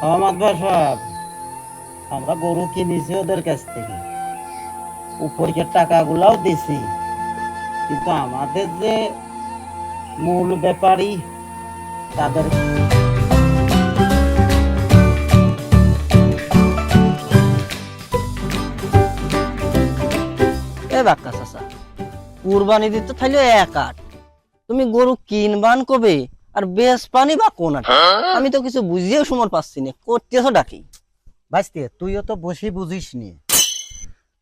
সাহেব আমরা গরু কিনেছি ওদের কাছ থেকে। উপরকে টাকাগুলাও দিছি। কিন্তু আমাদের যে মূল ব্যাপারী তাদের কুরবানি দিতে থাকলে এক আট। তুমি গরু কিনবান কবে? আর বেশ পানি বা কোন আমি তো কিছু বুঝিয়েও সমর পাচ্ছি না। করতেছ ডাকি বাঁচতে তুইও তো বসে বুঝিস নি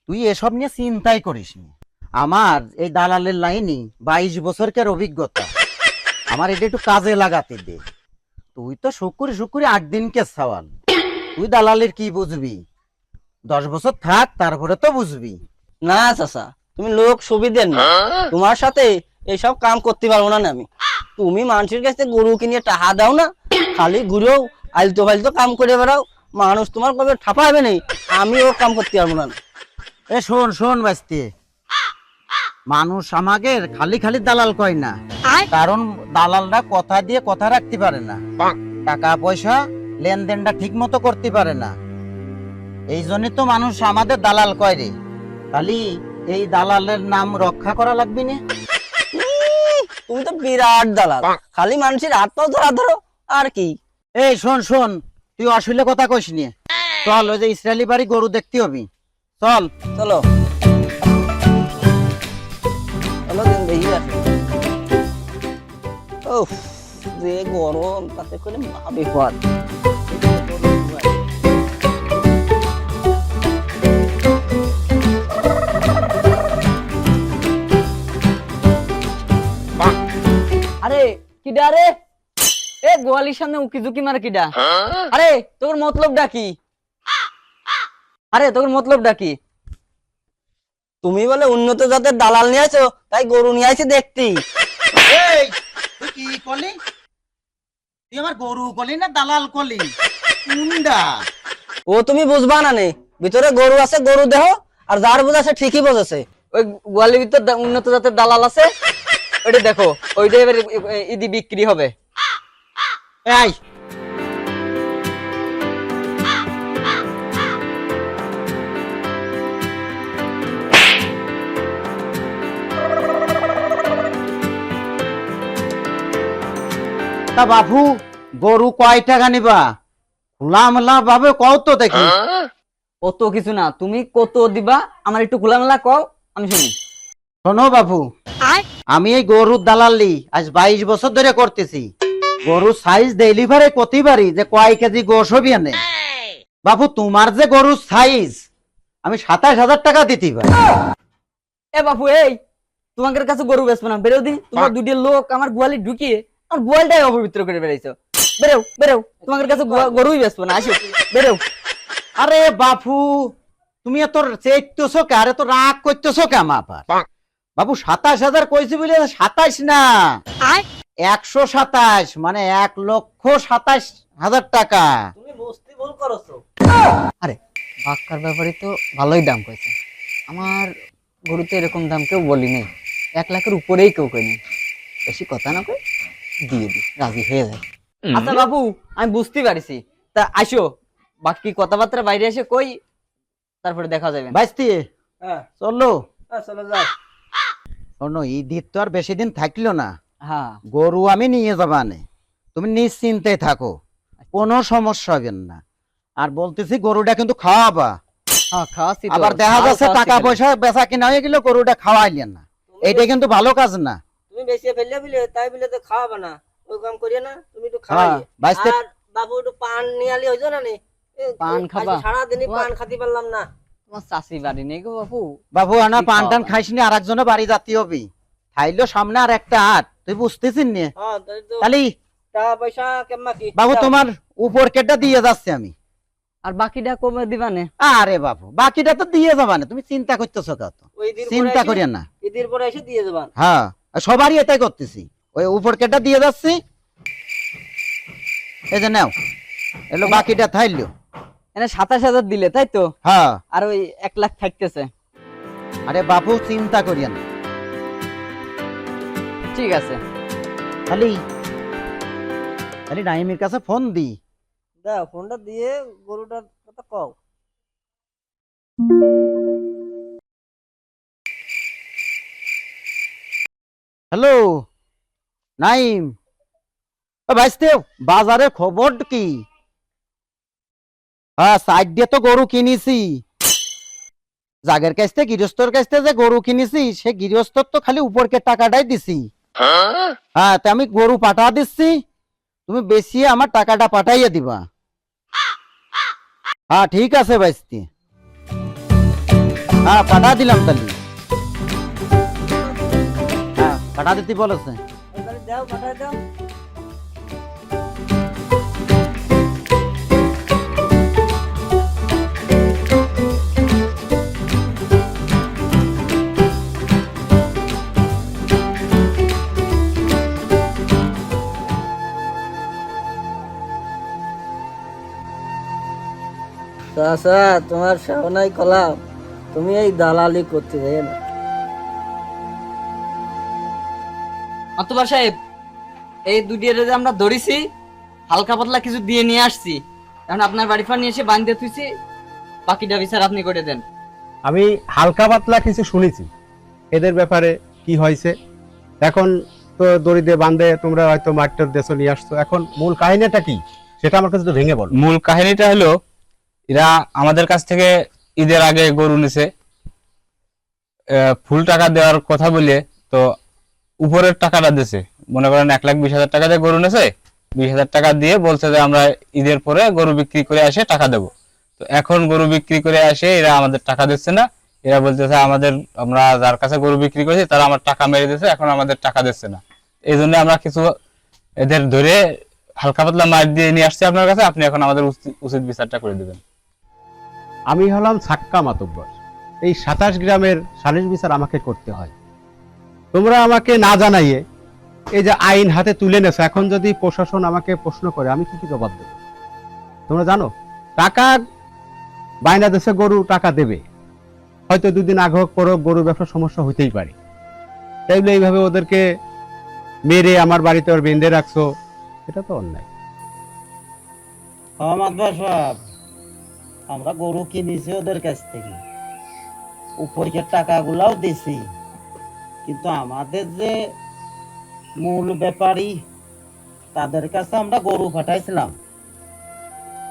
তুই এসব নিয়ে চিন্তাই করিস নি আমার এই দালালের লাইনই বাইশ বছরকার অভিজ্ঞতা। আমার এটা একটু কাজে লাগাতে দে। তুই তো শুকুরি শুকুরি আট দিনকে সওয়াল। তুই দালালের কি বুঝবি? দশ বছর থাক তারপরে তো বুঝবি। না চাচা তুমি লোক সুবিধের না। তোমার সাথে এইসব কাম করতে পারব না আমি। তুমি মানুষের কাছে গরু কিনে টাকা দাও না খালি ঘুরেও আলতো ফালতো কাম করে বেড়াও। মানুষ তোমার কবে ঠাপাবে নেই? আমি ও কাম করতে পারব না। এ শোন শোন বাস্তি। মানুষ আমাকে খালি খালি দালাল কয় না। কারণ দালালরা কথা দিয়ে কথা রাখতে পারে না। টাকা পয়সা লেনদেনটা ঠিক মতো করতে পারে না। এই জন্যই তো মানুষ আমাদের দালাল কয় রে। খালি এই দালালের নাম রক্ষা করা লাগবে না। তুমি তো বিরাট দালাল। খালি মানুষের হাত পাও ধরা ধরো আর কি? এই শোন শোন তুই অশ্লীল কথা কইস নি। চল ওই যে ইসরায়েলি বাড়ি গরু দেখতে হবি। চল। চলো। চলো দেখি আসি যে গরম তাতে করে মা হওয়ার গোয়ালির সামনে উকি ঝুঁকি মারে কিডা? আরে তোর মতলবটা কি? আরে তোর মতলবটা কি? তুমি বলে উন্নত জাতের দালাল নিয়ে আছো তাই গরু নিয়ে আইছি দেখতি। এই তুই কি করলি? তুই আমার গরু কলি না দালাল কলি কুন্ডা। ও তুমি বুঝবা না নে ভিতরে গরু আছে গরু দেহ আর যার বুঝাছে ঠিকই বুঝেছে। ওই গোয়ালির ভিতর উন্নত জাতের দালাল আছে ওইটা দেখো ওইটা এবার ইদি বিক্রি হবে। এই। তা বাবু গরু কয় টাকা নিবা? খোলামেলা ভাবে কও তো দেখি। কত কিছু না তুমি কত দিবা? আমার একটু খোলামেলা কও আমি শুনি। শোনো বাবু আমি এই গরুর দালালি আজ বাইশ বছর ধরে করতেছি। গরুর সাইজ ডেলিভারি করতে পারি যে কয় কেজি গোস হবি আনে বাবু তোমার যে গরুর সাইজ আমি সাতাশ হাজার টাকা দিতে পারি। এ বাপু এই তোমাদের কাছে গরু বেচবো না। বেরো দিন তোমার দুটি লোক আমার গোয়ালি ঢুকিয়ে আমার গোয়ালটাই অপবিত্র করে বেড়াইছো বেরো বেরো তোমাদের কাছে গরুই বেচবো না আসো বেরো। আরে বাপু তুমি এত চেকতেছো কে? আরে তো রাগ করতেছো কে আমার? বাবু সাতাশ হাজার কইছি বলে সাতাশ না। একশো সাতাশ মানে এক লক্ষ সাতাশ হাজার টাকা। আরে বাক্কার ব্যাপারে তো ভালোই দাম কইছে। আমার গরুতে এরকম দাম কেউ বলি নেই। এক লাখের উপরেই কেউ কইনি বেশি কথা না কই দিয়ে দি রাজি হয়ে যায়। আচ্ছা বাবু আমি বুঝতে পারিছি। তা আসো বাকি কথাবার্তা বাইরে এসে কই তারপরে দেখা যাবে। বাইস্তি। হ্যাঁ। চলল চলে যাও। শোনো ঈদের তো আর বেশি দিন থাকল না। হ্যাঁ। গরু আমি নিয়ে যাবানে। তুমি নিশ্চিন্তে থাকো। কোনো সমস্যা হবে না। আর বলতেছি গরুটা কিন্তু খাওয়াবা। হ্যাঁ। আবার দেখা যাচ্ছে টাকা পয়সা বেচা কিনা হয়ে গেলে গরুটা খাওয়াইলেন না। এইটা কিন্তু ভালো কাজ না। তুমি বেশি ফেললে বিলে তাই বিলে তো খাওয়াবে না। ওই কাম করিয়ে না তুমি একটু হ্যাঁ খাওয়াই আর বাবু একটু পান নিয়ে আলি হইছো না নে? পান খাবা? সারাদিনই তোমার- পান খাতে পারলাম না। তোমার চাষি বাড়ি নেই গো বাবু। বাবু আনা পান টান? খাইস নি আর একজনের বাড়ি যাতে হবি। খাইলো সামনে আর একটা হাট তুই বুঝতেছিস নি? হ্যাঁ তাহলে বাবু তোমার উপর কেটে দিয়ে যাচ্ছে আমি। আর বাকিটা কমে দিবানে আরে বাবু বাকিটা তো দিয়ে যাবা না। তুমি চিন্তা করতেছো কত চিন্তা করিয়া না। ঈদের পরে এসে দিয়ে দেবান হ্যাঁ সবারই এটাই করতেছি। ওই উপর কেটে দিয়ে যাচ্ছি। এই যে নাও এলো বাকিটা থাইলো। এনে সাতাশ হাজার দিলে তাই তো? হ্যাঁ। আর ওই এক লাখ থাকতেছে। আরে বাপু চিন্তা করিয়া না। ঠিক আছে। খালি খালি নাইমের কাছে ফোন দি। তা ফোনটা দিয়ে গরুটার কথা কও। হ্যালো নাইম। ও ভাইস্তে বাজারে খবর কি? হ্যাঁ সাইড দিয়ে তো গরু কিনেছি। জাগের কাছ থেকে গৃহস্থর কাছ থেকে যে গরু কিনেছি সে গৃহস্থর তো খালি উপরকে টাকাটাই দিছি। হ্যাঁ তা আমি গরু পাঠা দিচ্ছি তুমি বেশি আমার টাকাটা পাঠাইয়া দিবা হ্যাঁ ঠিক আছে ভাইস্তি হ্যাঁ পাঠা দিলাম তাহলে হ্যাঁ পাঠা দিতে বলেছে তাহলে দাও পাঠাই দাও চাচা তোমার সামনাই কলাম তুমি এই দালালি করতে যাই না। মাতুবার সাহেব এই দুটিয়ারে যে আমরা ধরেছি হালকা পাতলা কিছু দিয়ে নিয়ে আসছি এখন আপনার বাড়ি ফার নিয়ে এসে বাঁধতে তুইছি বাকিটা বিচার আপনি করে দেন। আমি হালকা পাতলা কিছু শুনেছি এদের ব্যাপারে কি হয়েছে? এখন তো দড়িতে বান্ধে তোমরা হয়তো মাঠটার দেশ নিয়ে আসছো। এখন মূল কাহিনীটা কি? সেটা আমার কাছে তো ভেঙে বলো। মূল কাহিনীটা হলো এরা আমাদের কাছ থেকে ঈদের আগে গরু নিছে। ফুল টাকা দেওয়ার কথা বলে তো উপরের টাকাটা দিছে। মনে করেন এক লাখ বিশ হাজার টাকা দিয়ে গরু নেছে। বিশ হাজার টাকা দিয়ে বলছে যে আমরা ঈদের পরে গরু বিক্রি করে আসে টাকা দেব। তো এখন গরু বিক্রি করে আসে এরা আমাদের টাকা দিচ্ছে না। এরা বলতেছে আমাদের, আমরা যার কাছে গরু বিক্রি করেছি তারা আমার টাকা মেরে দিচ্ছে এখন আমাদের টাকা দিচ্ছে না। এই জন্য আমরা কিছু এদের ধরে হালকা পাতলা মার দিয়ে নিয়ে আসছি আপনার কাছে। আপনি এখন আমাদের উচিত বিচারটা করে দেবেন। আমি হলাম সাক্কা মাতব্বর। এই সাতাশ গ্রামের সালিশ বিচার আমাকে করতে হয়। তোমরা আমাকে না জানাইয়ে এই যে আইন হাতে তুলে নেছো এখন যদি প্রশাসন আমাকে প্রশ্ন করে, আমি কি কি জবাব দেবো? তোমরা জানো, টাকা বাইনা দেশে গরু টাকা দেবে। হয়তো দুদিন আগে হোক পরও গরু ব্যবসার সমস্যা হইতেই পারে। তাই বলে এইভাবে ওদেরকে মেরে আমার বাড়িতে ওর বেঁধে রাখছো, এটা তো অন্যায়। সাহেব আমরা গরু কিনেছি ওদের কাছ থেকে। উপরকে টাকাগুলাও দিছি। কিন্তু আমাদের যে মূল ব্যাপারী, তাদের কাছে আমরা গরু পাঠাইছিলাম।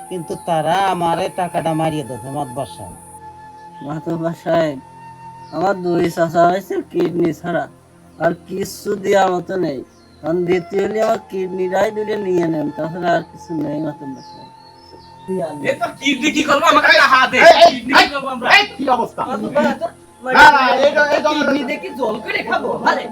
কিন্তু তারা আমারে টাকাটা মারিয়ে দিয়েছে মাতুবা সাহেব আমার দুই চাচা হয়েছে কিডনি ছাড়া। আর কিছু দেওয়ার মতো নেই। কারণ দ্বিতীয় হলে আমার কিডনিটাই দুটো নিয়ে নেন, তাছাড়া আর কিছু নেই মাতুবা সাহেব কি অবস্থা? কিডনি দেখি জল করে খাব আরে।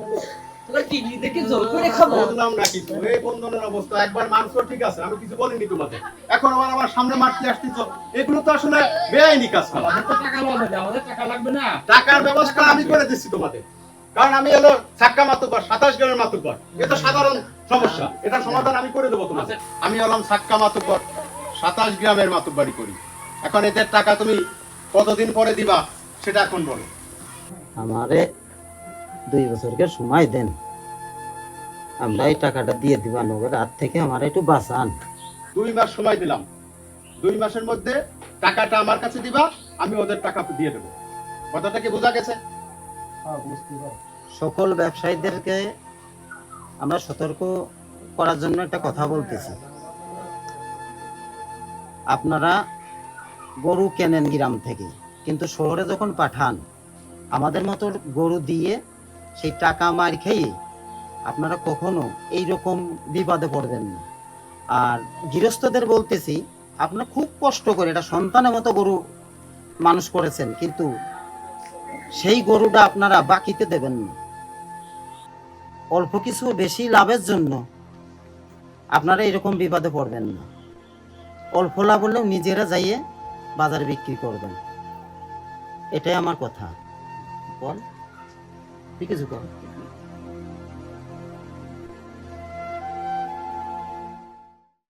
কিডনি দেখি জল করে খাব। বললাম না কিছু এই বন্ধনের অবস্থা একবার মাংস ঠিক আছে আমি কিছু বলিনি তোমাকে। এখন আবার আমার সামনে মারতে আসতেছ। এগুলো তো আসলে বেআইনি কাজ। করা টাকার ব্যবস্থা আমি করে দিচ্ছি তোমাদের। কারণ আমি হলো সাক্কা মাতুব্বর সাতাশ গ্রামের মাতুব্বর এ তো সাধারণ সমস্যা। এটা সমাধান আমি করে দেবো তোমাদের। আমি হলাম সাক্কা মাতুব্বর সাতাশ গ্রামের মাতুব্বারি করি। এখন এদের টাকা তুমি কতদিন পরে দিবা সেটা এখন বলো। আমারে দুই বছরকে সময় দেন। আমরা এই টাকাটা দিয়ে দিবা নগর থেকে আমার একটু বাঁচান। দুই মাস সময় দিলাম। দুই মাসের মধ্যে টাকাটা আমার কাছে দিবা আমি ওদের টাকা দিয়ে দেবো। কথাটা কি বোঝা গেছে? সকল ব্যবসায়ীদেরকে আমরা সতর্ক করার জন্য একটা কথা বলতেছি। আপনারা গরু কেনেন গ্রাম থেকে। কিন্তু শহরে যখন পাঠান, আমাদের মতো গরু দিয়ে সেই টাকা মার খেয়ে আপনারা কখনো এই রকম বিপদে পড়বেন না। আর গৃহস্থদের বলতেছি, আপনারা খুব কষ্ট করে এটা সন্তানের মতো গরু মানুষ করেছেন, কিন্তু সেই গরুটা আপনারা বাকিতে দেবেন না। অল্প কিছু বেশি লাভের জন্য আপনারা এরকম বিপদে পড়বেন না। অল্প লাভ হলেও নিজেরা যাইয়ে বাজারে বিক্রি করবেন। এটাই আমার কথা। বল ঠিক কর